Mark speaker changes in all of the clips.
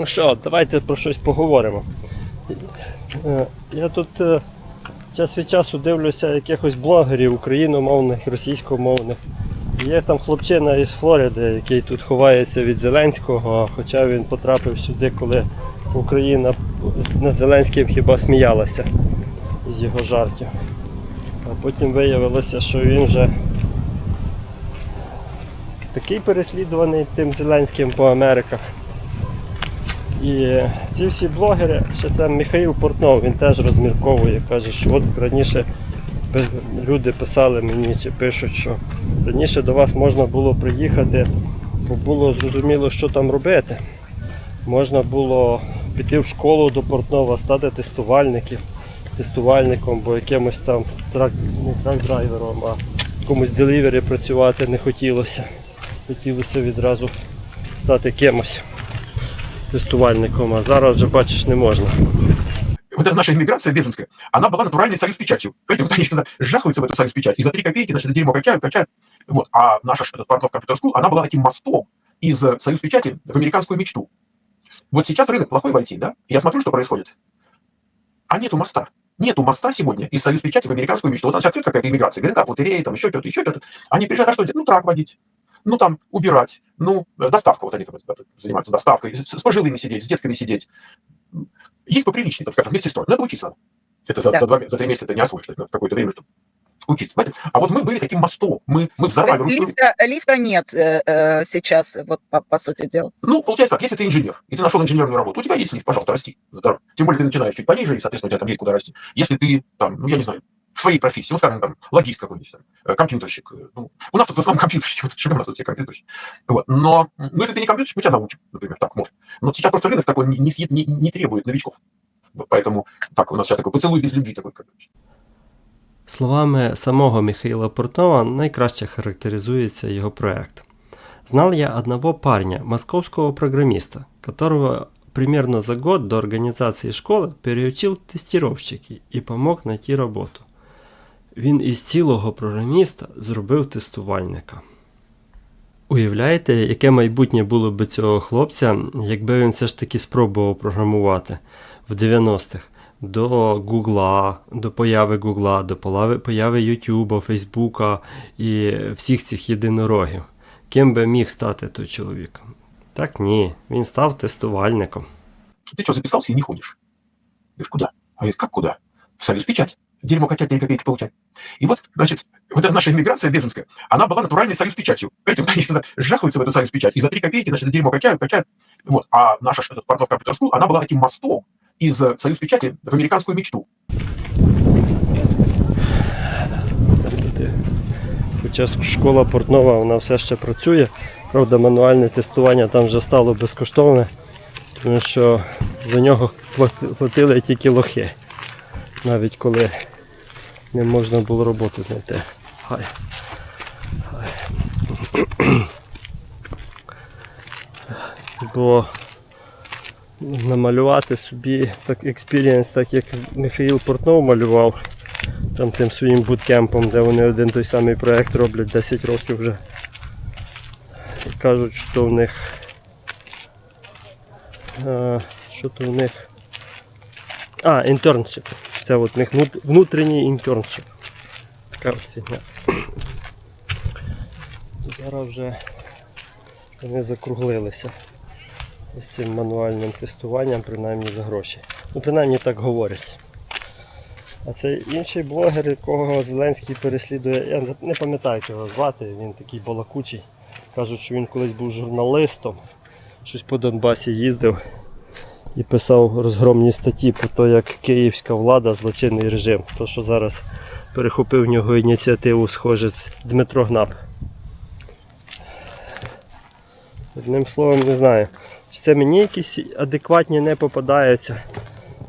Speaker 1: Ну що, давайте про щось поговоримо. Е, Я тут е, час від часу дивлюся якихось блогерів україномовних, російськомовних. Є там хлопчина із Флориди, який тут ховається від Зеленського, хоча він потрапив сюди, коли Україна над Зеленським хіба сміялася з його жартів. А потім виявилося, що він вже такий переслідуваний тим Зеленським по Америках. І ці всі блогери, ще там Михаїл Портнов, він теж розмірковує, каже, що от раніше люди писали мені чи пишуть, що раніше до вас можна було приїхати, бо було зрозуміло, що там робити. Можна було піти в школу до Портнова, стати тестувальником, тестувальником, бо якимось там трак, не трак-драйвером, а комусь делівері працювати не хотілося. Хотілося відразу стати кимось тестувальником, а зараз вже бачиш не можна.
Speaker 2: вот эта наша иммиграция беженская, она была натуральной союз печатью. Понимаете, вот они туда жахаются в эту союз печать, и за три копейки, значит, дерьмо качают, качают. Вот. А наша этот партнер Computer School, она была таким мостом из союз печати в американскую мечту. Вот сейчас рынок плохой в IT, да? Я смотрю, что происходит. А нету моста. Нету моста сегодня из союз печати в американскую мечту. Вот она сейчас открыта какая-то иммиграция. Говорит, так, лотереи, там еще что-то, еще что-то. Они приезжают, а что делать? Ну, трак водить. Ну, там, убирать. Ну, доставка, вот они там занимаются доставкой. С, с пожилыми сидеть, с детками сидеть. Есть поприличнее, там, скажем, медсестрой. Надо учиться. Это за,
Speaker 3: Да.
Speaker 2: за, два, за три месяца ты не освоишь, это какое-то время, чтобы учиться. Понимаете? А вот мы были таким мостом. Мы, мы
Speaker 3: То
Speaker 2: взорвали
Speaker 3: есть
Speaker 2: русскую...
Speaker 3: лифта, лифта нет э, э, сейчас, вот по, по сути дела.
Speaker 2: Ну, получается так, если ты инженер, и ты нашел инженерную работу, у тебя есть лифт, пожалуйста, расти. Здорово. Тем более ты начинаешь чуть пониже, и, соответственно, у тебя там есть куда расти. Если ты, там, ну, я не знаю, своей профессии, ну, скажем, там, логист какой-нибудь, там, э, компьютерщик. э, Ну, у нас тут в основном компьютерщики, вот почему у нас тут все компьютерщики. Вот. Но, ну, если ты не компьютерщик, мы тебя научим, например, так, может. Но сейчас просто рынок такой не, не, не- не требует новичков. Вот Поэтому, так, у нас сейчас такой поцелуй без любви такой, как.
Speaker 1: Словами самого Михаила Портнова найкраще характеризуется его проект. Знал я одного парня, московского программиста, которого примерно за год до организации школи переучил тестировщики і помог знайти роботу. Він із цілого програміста зробив тестувальника. Уявляєте, яке майбутнє було б цього хлопця, якби він все ж таки спробував програмувати в 90-х до Гугла, до появи Гугла, до появи, Ютуба, Фейсбука і всіх цих єдинорогів. Ким би міг стати той чоловік? Так ні, він став тестувальником.
Speaker 2: Ты что, записался и не ходишь? Я говорю, куда? А как куда? В союз печать Дерьмо качать, 3 копейки получать. И вот, значит, вот эта наша иммиграция беженская, она была натуральной союз печатью. Понимаете, вот они туда жахаются в эту союз печать, и за три копейки, значит, это дерьмо качают, качают. Вот. А наша ж, этот партнер Computer School, она была таким мостом из э, союз печати в американскую мечту.
Speaker 1: Хоча школа Портнова вона все ще працює. Правда, мануальне тестування там вже стало безкоштовне, тому що за нього плати- платили тільки лохи. Навіть коли не можна було роботу знайти. Хай. Хай. Бо намалювати собі так експірієнс, так як Михаїл Портнов малював, там тим своїм буткемпом, де вони один той самий проект роблять 10 років вже. І кажуть, що в них. е, Що то в них. А, інтерншип. Це от в них внут- внутрішній інтерншип. Така от фігня. Зараз вже вони закруглилися з цим мануальним тестуванням, принаймні за гроші. Ну, принаймні так говорять. А цей інший блогер, якого Зеленський переслідує, я не- пам'ятаю його звати, він такий балакучий. Кажуть, що він колись був журналистом, щось по Донбасі їздив і писав розгромні статті про те, як київська влада злочинний режим. То, що зараз перехопив в нього ініціативу схожець Дмитро Гнап. Одним словом, не знаю. Чи це мені якісь адекватні не попадаються,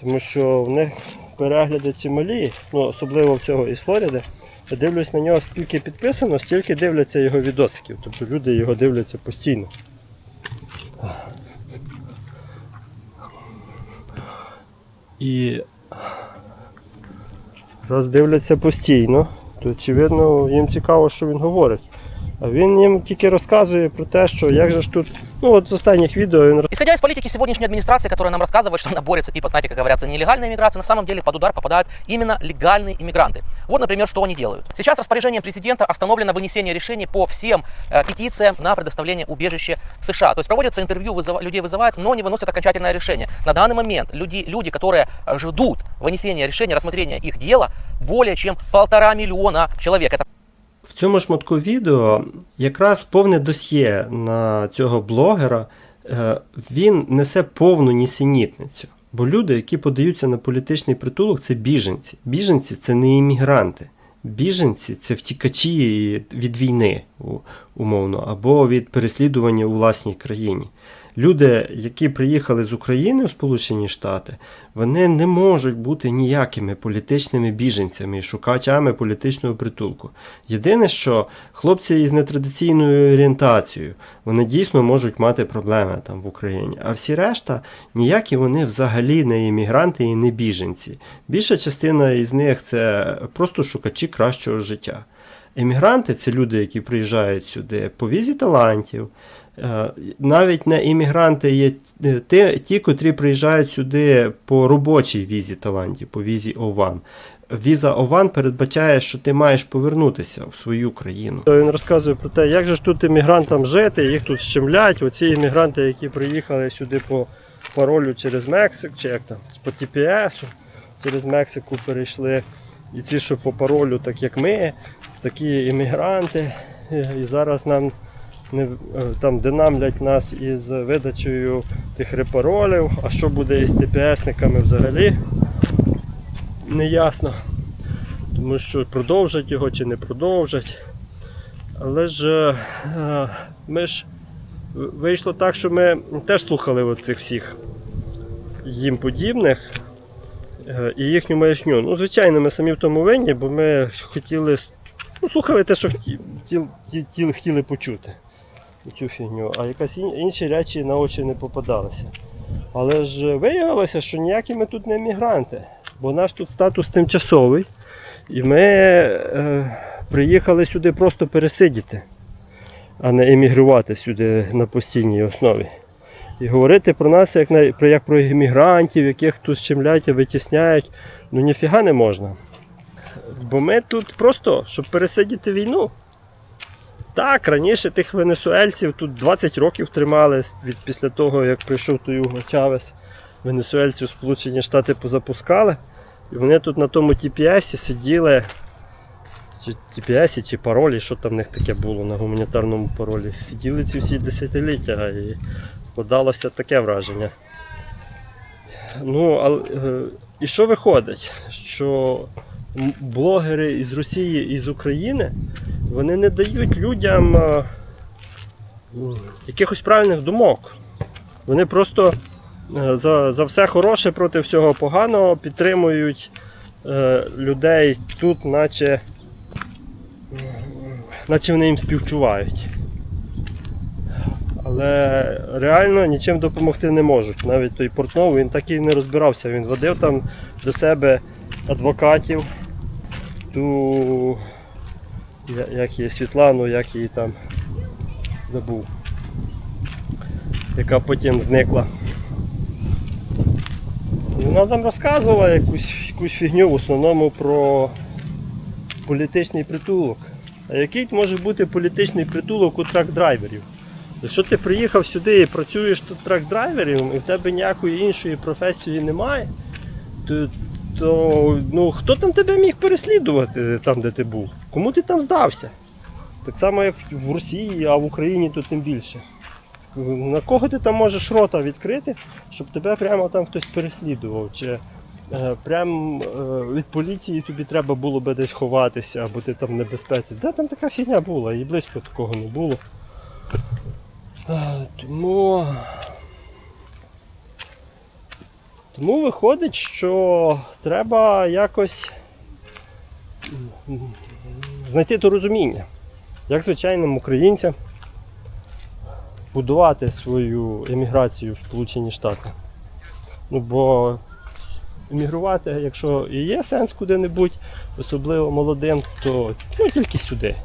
Speaker 1: тому що в них перегляди чималі, ну особливо в цього із Флориди. Я дивлюсь на нього, скільки підписано, стільки дивляться його відосиків. Тобто люди його дивляться постійно. І роздивляться постійно, то очевидно їм цікаво, що він говорить. А він їм тільки розказує про те, що як же ж тут. Ну от з останніх відео він
Speaker 4: Исходя из политики сегодняшней администрации, которая нам рассказывает, что она борется, типа, знаете, как говорится, нелегальной иммиграцией, на самом деле под удар попадают именно легальные иммигранты. Вот, например, что они делают. Сейчас распоряжением президента остановлено вынесение решений по всем э, петициям на предоставление убежища в США. То есть проводятся интервью, вызыва- людей вызывают, но не выносят окончательное решение. На данный момент люди, люди которые э, ждут вынесения решения, рассмотрения их дела, более чем полтора миллиона человек. Это
Speaker 1: В цьому шматку відео якраз повне досьє на цього блогера. Е, Він несе повну нісенітницю. Бо люди, які подаються на політичний притулок, це біженці. Біженці це не іммігранти. Біженці це втікачі від війни, умовно, або від переслідування у власній країні. Люди, які приїхали з України у Сполучені Штати, вони не можуть бути ніякими політичними біженцями і шукачами політичного притулку. Єдине, що хлопці із нетрадиційною орієнтацією, вони дійсно можуть мати проблеми там в Україні. А всі решта, ніякі вони взагалі не іммігранти і не біженці. Більша частина із них це просто шукачі кращого життя. Емігранти це люди, які приїжджають сюди по візі талантів. Е, Навіть не іммігранти є ті, ті, котрі приїжджають сюди по робочій візі талантів, по візі ОВАН. Віза ОВАН передбачає, що ти маєш повернутися в свою країну. Він розказує про те, як же ж тут іммігрантам жити, їх тут щемлять. Оці іммігранти, які приїхали сюди по паролю через Мексик, чи як там, по TPS, через Мексику перейшли. І ці, що по паролю, так як ми, такі іммігранти. І зараз нам там динамлять нас із видачею тих репаролів. А що буде із ТПСниками взагалі? Не ясно. Тому що продовжать його чи не продовжать. Але ж е, ми ж вийшло так, що ми теж слухали цих всіх їм подібних е, і їхню маячню. Ну, звичайно, ми самі в тому винні, бо ми хотіли ну, слухали те, що хотіли, ті, ті, хотіли почути цю фігню, а якась ін- інші речі на очі не попадалися. Але ж виявилося, що ніякі ми тут не емігранти, бо наш тут статус тимчасовий, і ми е, приїхали сюди просто пересидіти, а не емігрувати сюди на постійній основі. І говорити про нас як, на, про, як про емігрантів, яких тут щемлять і витісняють, ну ніфіга не можна. Бо ми тут просто, щоб пересидіти війну. Так, раніше тих венесуельців тут 20 років тримали від після того, як прийшов той Уго Чавес. Венесуельців Сполучені Штати позапускали. І вони тут на тому TPS сиділи. Чи TPS, чи паролі, що там в них таке було на гуманітарному паролі. Сиділи ці всі десятиліття і складалося таке враження. Ну, але, е, і що виходить? Що блогери із Росії і з України вони не дають людям е, якихось правильних думок. Вони просто е, за, за все хороше проти всього поганого підтримують е, людей тут, наче, наче вони їм співчувають. Але реально нічим допомогти не можуть. Навіть той Портнов він так і не розбирався. Він водив там до себе адвокатів, ту як її Світлану, як її там забув, яка потім зникла. І вона там розказувала якусь, якусь фігню в основному про політичний притулок. А який може бути політичний притулок у трак-драйверів? Якщо ти приїхав сюди і працюєш тут трак-драйвером, і в тебе ніякої іншої професії немає, то, то ну, хто там тебе міг переслідувати там, де ти був? Кому ти там здався? Так само, як в Росії, а в Україні то тим більше. На кого ти там можеш рота відкрити, щоб тебе прямо там хтось переслідував? Чи е, прям е, від поліції тобі треба було би десь ховатися, або ти там в небезпеці? Де там така фігня була? І близько такого не було. Е, Тому. Тому виходить, що треба якось знайти то розуміння, як звичайним українцям будувати свою еміграцію в Сполучені Штати. Ну, бо емігрувати, якщо і є сенс куди-небудь, особливо молодим, то ну, тільки сюди.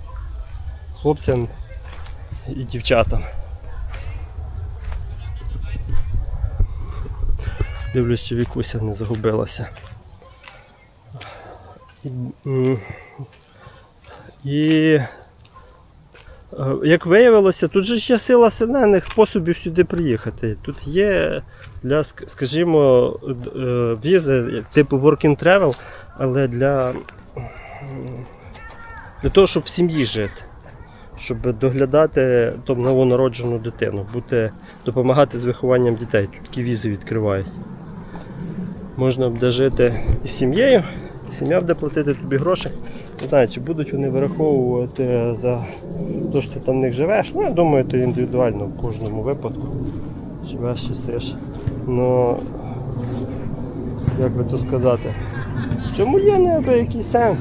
Speaker 1: Хлопцям і дівчатам. Дивлюсь, чи Вікуся не загубилася. І, І е, як виявилося, тут же ж є сила сильних способів сюди приїхати. Тут є для, скажімо, е, візи типу work and travel, але для, для того, щоб в сім'ї жити. Щоб доглядати новонароджену дитину, бути, допомагати з вихованням дітей. Тут такі візи відкривають. Можна буде жити із сім'єю, сім'я буде платити тобі гроші. Не знаю, чи будуть вони вираховувати за те, що ти там в них живеш. Ну, я думаю, це індивідуально в кожному випадку. Живеш чи сиш. Ну, як би то сказати, в цьому є неабиякий сенс.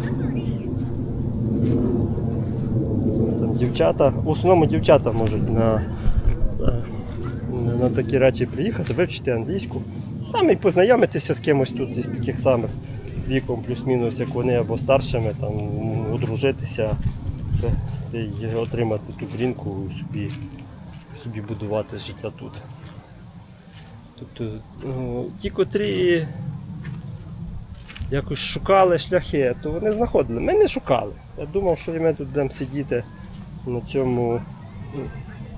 Speaker 1: Там дівчата, в основному дівчата можуть на, е, на такі речі приїхати, вивчити англійську. Там і познайомитися з кимось тут із таких самих віком, плюс-мінус, як вони, або старшими, там, одружитися та отримати ту грінку і собі, собі будувати життя тут. Тобто ну, ті, котрі якось шукали шляхи, то вони знаходили. Ми не шукали. Я думав, що ми тут будемо сидіти на цьому ну,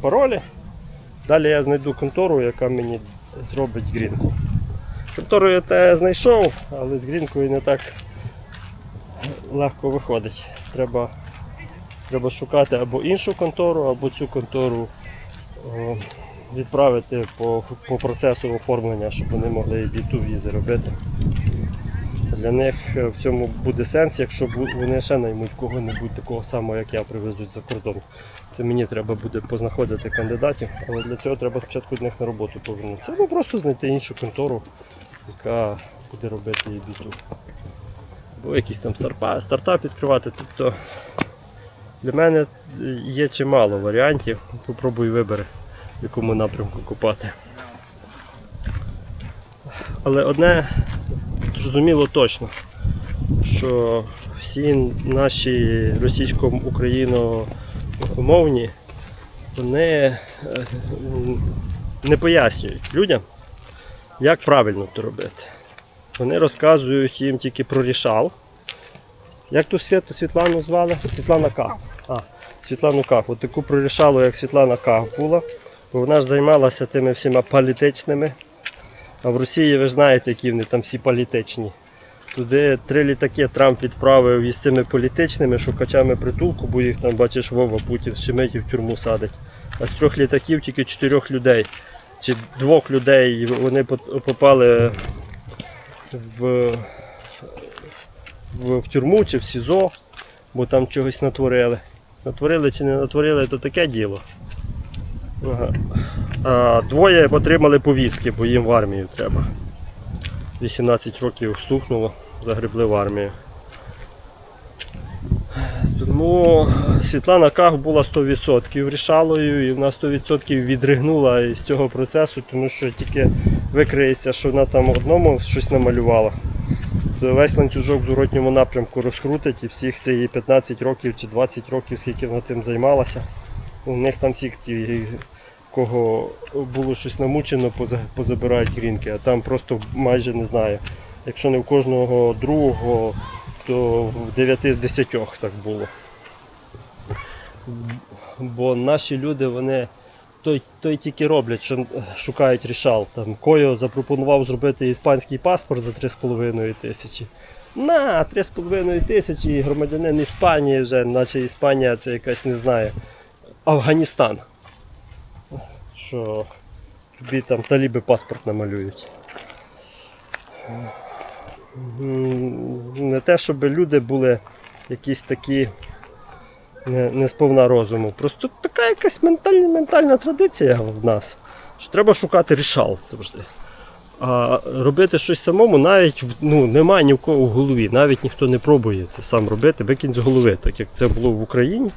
Speaker 1: паролі. Далі я знайду контору, яка мені зробить грінку. Контору я те знайшов, але з грінкою не так легко виходить. Треба, треба шукати або іншу контору, або цю контору о, відправити по, по процесу оформлення, щоб вони могли і B2 візи робити. Для них е, в цьому буде сенс, якщо вони ще наймуть кого-небудь такого самого, як я привезуть за кордон. Це мені треба буде познаходити кандидатів, але для цього треба спочатку до них на роботу повернутися. Або просто знайти іншу контору, яка буде робити її біту. Або якийсь там стартап відкривати. Тобто для мене є чимало варіантів. Попробуй вибери, в якому напрямку копати. Але одне зрозуміло точно, що всі наші російсько-україномовні вони е, не пояснюють людям, як правильно то робити. Вони розказують їм тільки про рішал. Як ту Світу Світлану звали? Світлана Ках. А, Світлану Ках. От таку прорішалу, як Світлана Ках була, бо вона ж займалася тими всіма політичними. А в Росії ви ж знаєте, які вони там всі політичні. Туди три літаки Трамп відправив із цими політичними шукачами притулку, бо їх там, бачиш, Вова Путін щемить і в тюрму садить. А з трьох літаків тільки чотирьох людей. Чи двох людей вони попали в, в, в тюрму чи в СІЗО, бо там чогось натворили. Натворили чи не натворили, то таке діло. Ага. А двоє отримали повістки, бо їм в армію треба. 18 років стукнуло, загребли в армію. Тому Світлана Ках була 100% рішалою і вона 100% відригнула із цього процесу, тому що тільки викриється, що вона там одному щось намалювала. То весь ланцюжок в зворотньому напрямку розкрутить і всіх її 15 років чи 20 років, скільки вона цим займалася. У них там всіх ті, кого було щось намучено, поза- позабирають грінки, а там просто майже не знаю. Якщо не в кожного другого, то в 9 з 10 так було. Бо наші люди, вони той, той тільки роблять, що шукають рішал. Там Койо запропонував зробити іспанський паспорт за 3,5 тисячі. На, 3,5 тисячі громадянин Іспанії вже, наче Іспанія це якась не знаю. Афганістан. Що тобі там таліби паспорт намалюють. Не те, щоб люди були якісь такі не, не сповна розуму. Просто така якась ментальна, ментальна традиція в нас. Що треба шукати рішал завжди. А робити щось самому навіть ну, немає ні в кого в голові. Навіть ніхто не пробує це сам робити, викинь з голови, так як це було в Україні.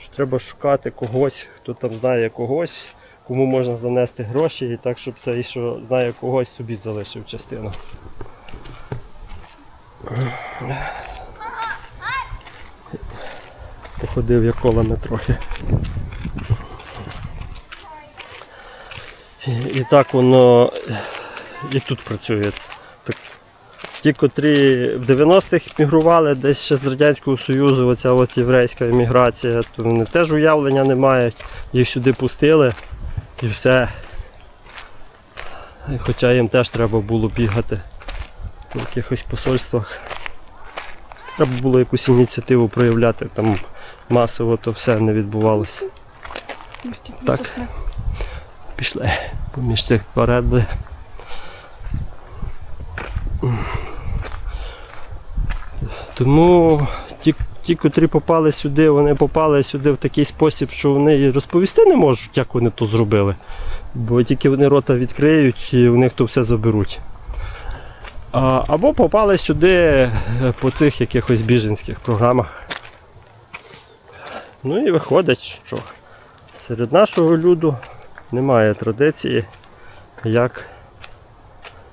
Speaker 1: Що треба шукати когось, хто там знає когось, кому можна занести гроші, і так, щоб цей, що знає когось, собі залишив частину. Походив я колами трохи. І, і так воно і тут працює. Так, ті, котрі в 90-х мігрували десь ще з Радянського Союзу, оця от єврейська еміграція, то вони теж уявлення не мають. Їх сюди пустили і все. Хоча їм теж треба було бігати в якихось посольствах. Треба було якусь ініціативу проявляти, там масово то все не відбувалося. Так. Пішли поміж цих передли. Тому ті, ті, котрі попали сюди, вони попали сюди в такий спосіб, що вони розповісти не можуть, як вони то зробили. Бо тільки вони рота відкриють і у них то все заберуть. Або попали сюди е, по цих якихось біженських програмах. Ну і виходить, що серед нашого люду немає традиції, як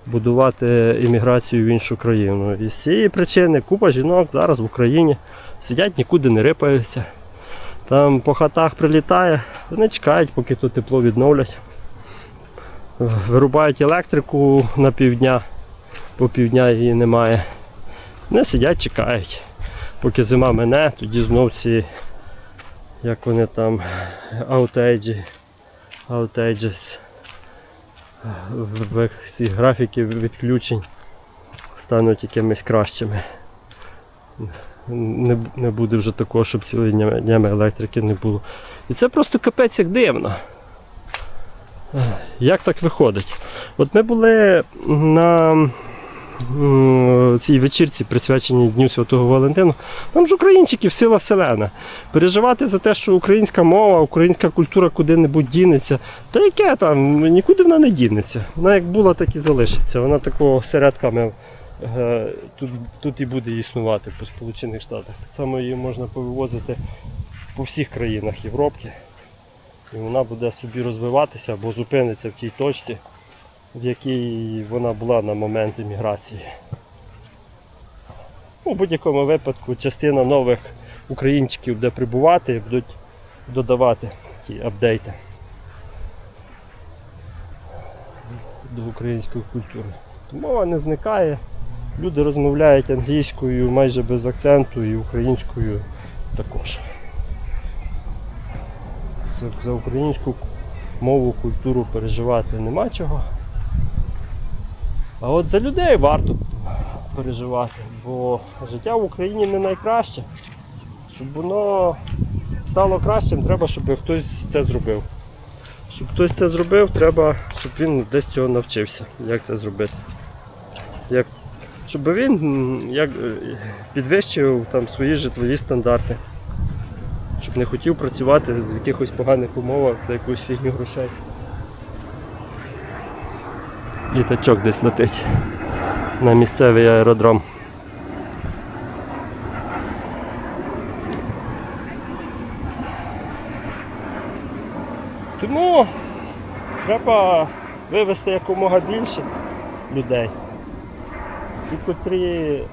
Speaker 1: будувати імміграцію в іншу країну. І з цієї причини купа жінок зараз в Україні сидять, нікуди не рипаються. Там по хатах прилітає, вони чекають, поки тут тепло відновлять. Вирубають електрику на півдня, по півдня її немає. Вони сидять, чекають. Поки зима мине, тоді знов ці, як вони там, аутейджі, аутейджес, ці графіки відключень стануть якимись кращими. Не, не буде вже такого, щоб цілими днями- електрики не було. І це просто капець як дивно. Як так виходить? От ми були на цій вечірці, присвяченій Дню Святого Валентину. Там ж українчиків сила селена. Переживати за те, що українська мова, українська культура куди-небудь дінеться. Та яке там, нікуди вона не дінеться. Вона як була, так і залишиться. Вона такого середками е, тут, тут і буде існувати по Сполучених Штатах. Так само її можна повивозити по всіх країнах Європи. І вона буде собі розвиватися або зупиниться в тій точці, в якій вона була на момент імміграції. У будь-якому випадку частина нових українчиків буде прибувати будуть додавати ті апдейти до української культури. Мова не зникає, люди розмовляють англійською майже без акценту і українською також. За українську мову, культуру переживати нема чого. А от за людей варто переживати, бо життя в Україні не найкраще. Щоб воно стало кращим, треба, щоб хтось це зробив. Щоб хтось це зробив, треба, щоб він десь цього навчився, як це зробити. Як, щоб він як, е, підвищив там, свої житлові стандарти. Щоб не хотів працювати в якихось поганих умовах за якусь фігню грошей. Літачок десь летить на місцевий аеродром. Тому треба вивезти якомога більше людей, ті, котрі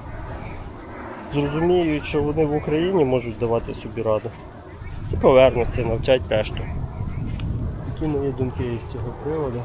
Speaker 1: зрозуміють, що вони в Україні можуть давати собі раду. І повернуться, навчать решту. Які мої думки з цього приводу.